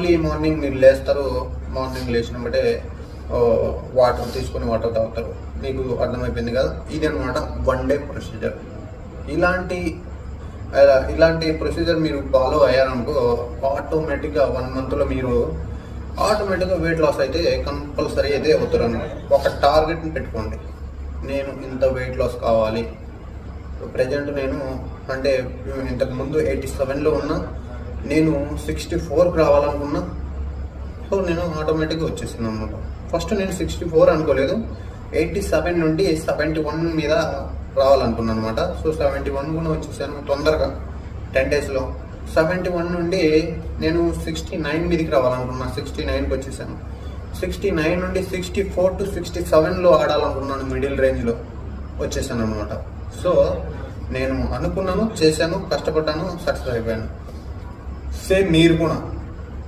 Only morning మీరు లేస్తారు morning లేచిన బట్టే వాటర్ తీసుకొని వాటర్ తాగుతారు. మీకు అర్థమైపోయింది కదా? ఇది అనమాట వన్ డే ప్రొసీజర్ ఇలాంటి ఇలాంటి ప్రొసీజర్ మీరు ఫాలో అయ్యారనుకో ఆటోమేటిక్గా వన్ మంత్లో మీరు ఆటోమేటిక్గా వెయిట్ లాస్ అయితే కంపల్సరీ అయితే అవుతారు అనమాట ఒక టార్గెట్ని పెట్టుకోండి. నేను ఇంత వెయిట్ లాస్ కావాలి. ప్రజెంట్ నేను అంటే ఇంతకు ముందు ఎయిటీ సెవెన్లో ఉన్నా నేను సిక్స్టీ ఫోర్కి రావాలనుకున్నా. సో నేను ఆటోమేటిక్గా వచ్చేసింది అనమాట ఫస్ట్ నేను సిక్స్టీ ఫోర్ అనుకోలేదు. ఎయిటీ సెవెన్ నుండి సెవెంటీ వన్ మీద రావాలనుకున్నాను అనమాట సో సెవెంటీ వన్ కూడా వచ్చేసాను తొందరగా టెన్ డేస్లో సెవెంటీ వన్ నుండి నేను సిక్స్టీ నైన్ మీదకి రావాలనుకున్నా. సిక్స్టీ నైన్కి వచ్చేసాను. సిక్స్టీ నైన్ నుండి సిక్స్టీ ఫోర్ టు సిక్స్టీ సెవెన్లో ఆడాలనుకున్నాను మిడిల్ రేంజ్లో వచ్చేసాను అనమాట సో నేను అనుకున్నాను చేశాను కష్టపడ్డాను సక్సెస్ అయిపోయాను. సేమ్ మీరు కూడా